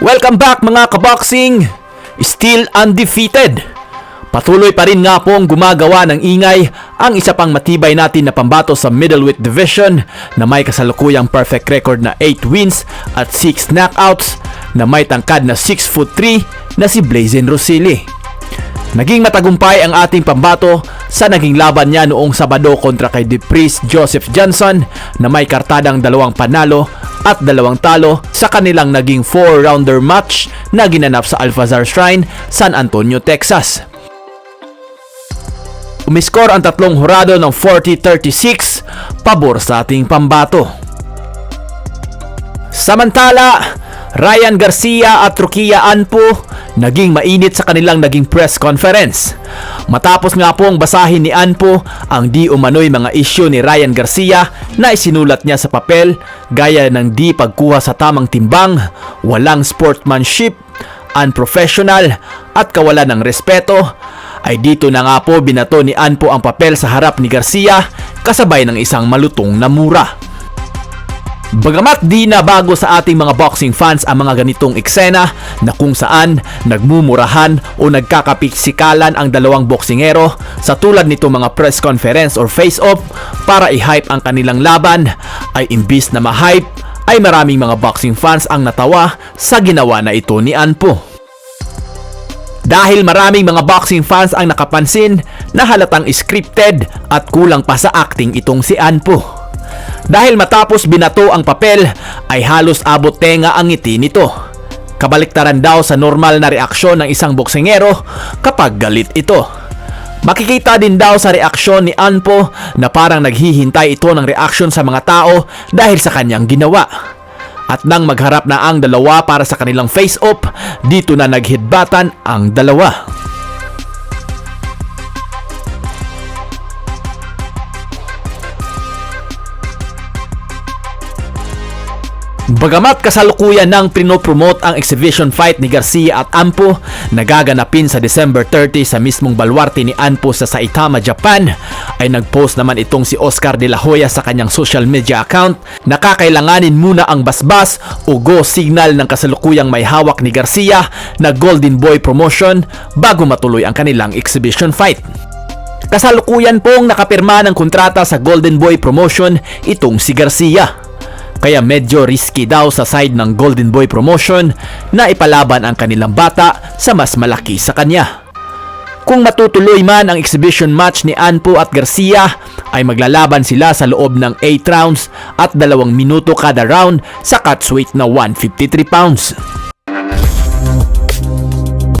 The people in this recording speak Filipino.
Welcome back mga kaboxing! Still undefeated! Patuloy pa rin nga pong gumagawa ng ingay ang isa pang matibay natin na pambato sa middleweight division na may kasalukuyang perfect record na 8 wins at 6 knockouts na may tangkad na 6 foot 3 na si Blazen Rosili. Naging matagumpay ang ating pambato sa naging laban niya noong Sabado kontra kay DePriest Joseph Johnson na may kartadang dalawang panalo at dalawang talo sa kanilang naging 4-rounder match na ginanap sa Alfazar Shrine, San Antonio, Texas. Umiskor ang tatlong hurado ng 40-36 pabor sa ating pambato. Samantala, Ryan Garcia at Rukia Anpo naging mainit sa kanilang naging press conference. Matapos nga pong basahin ni Anpo ang di umano'y mga isyu ni Ryan Garcia na isinulat niya sa papel gaya ng di pagkuha sa tamang timbang, walang sportsmanship, unprofessional at kawalan ng respeto, ay dito na nga po binato ni Anpo ang papel sa harap ni Garcia kasabay ng isang malutong na mura. Bagamat di na bago sa ating mga boxing fans ang mga ganitong eksena na kung saan nagmumurahan o nagkakapiksikalan ang dalawang boksingero sa tulad nito mga press conference or face-off para i-hype ang kanilang laban ay imbis na ma-hype ay maraming mga boxing fans ang natawa sa ginawa na ito ni Anpo. Dahil maraming mga boxing fans ang nakapansin na halatang scripted at kulang pa sa acting itong si Anpo. Dahil matapos binato ang papel ay halos abot tenga ang ngiti nito. Kabaliktaran daw sa normal na reaksyon ng isang boksingero kapag galit ito. Makikita din daw sa reaksyon ni Anpo na parang naghihintay ito ng reaksyon sa mga tao dahil sa kanyang ginawa. At nang magharap na ang dalawa para sa kanilang face-off, dito na naghidbatan ang dalawa. Bagamat kasalukuyan nang pinopromote ang exhibition fight ni Garcia at Ampo na gaganapin sa December 30 sa mismong balwarte ni Anpo sa Saitama, Japan, ay nagpost naman itong si Oscar de la Hoya sa kanyang social media account na kakailanganin muna ang basbas o go signal ng kasalukuyang may hawak ni Garcia na Golden Boy promotion bago matuloy ang kanilang exhibition fight. Kasalukuyan pong nakapirma ng kontrata sa Golden Boy promotion itong si Garcia. Kaya medyo risky daw sa side ng Golden Boy promotion na ipalaban ang kanilang bata sa mas malaki sa kanya. Kung matutuloy man ang exhibition match ni Anpo at Garcia, ay maglalaban sila sa loob ng 8 rounds at 2 minuto kada round sa catchweight na 153 pounds.